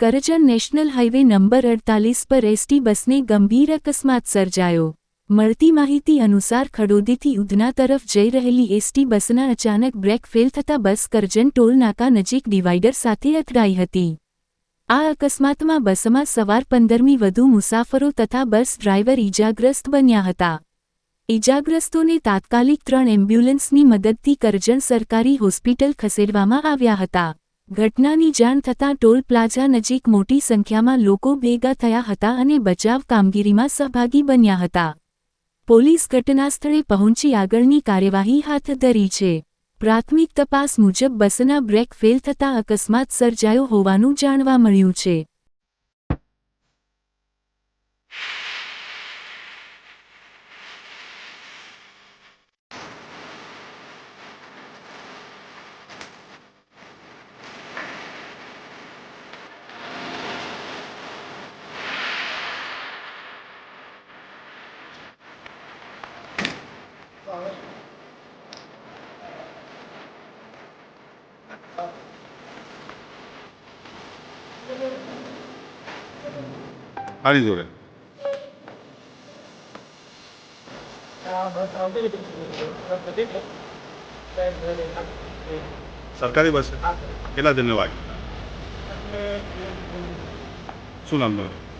Karjan national highway number અડતાલીસ પર ST બસને ગંભીર અકસ્માત સર્જાયો. મળતી માહિતી અનુસાર ખડોદીથી ઉધના તરફ જઈ રહેલી એસટી બસના અચાનક બ્રેક ફેલ થતા બસ કરજણ ટોલ નાકા નજીક ડિવાઇડર સાથે અથડાઈ હતી. આ અકસ્માતમાં બસમાં સવાર પંદરમી વધુ મુસાફરો તથા બસ ડ્રાઈવર ઈજાગ્રસ્ત બન્યા હતા. ઈજાગ્રસ્તોને તાત્કાલિક ત્રણ એમ્બ્યુલન્સની મદદથી કરજણ સરકારી હોસ્પિટલ ખસેડવામાં આવ્યા હતા. ઘટનાની જાણ થતાં ટોલ પ્લાઝા નજીક મોટી સંખ્યામાં લોકો ભેગા થયા હતા અને બચાવ કામગીરીમાં સહભાગી બન્યા હતા. પોલીસ ઘટનાસ્થળે પહોંચી આગળની કાર્યવાહી હાથ ધરી છે. પ્રાથમિક તપાસ મુજબ બસના બ્રેક ફેલ થતાં અકસ્માત સર્જાયો હોવાનું જાણવા મળ્યું છે. આની જોડે. સરકારી બસ કેટલા વાગ્યું? શું નામ તમારું?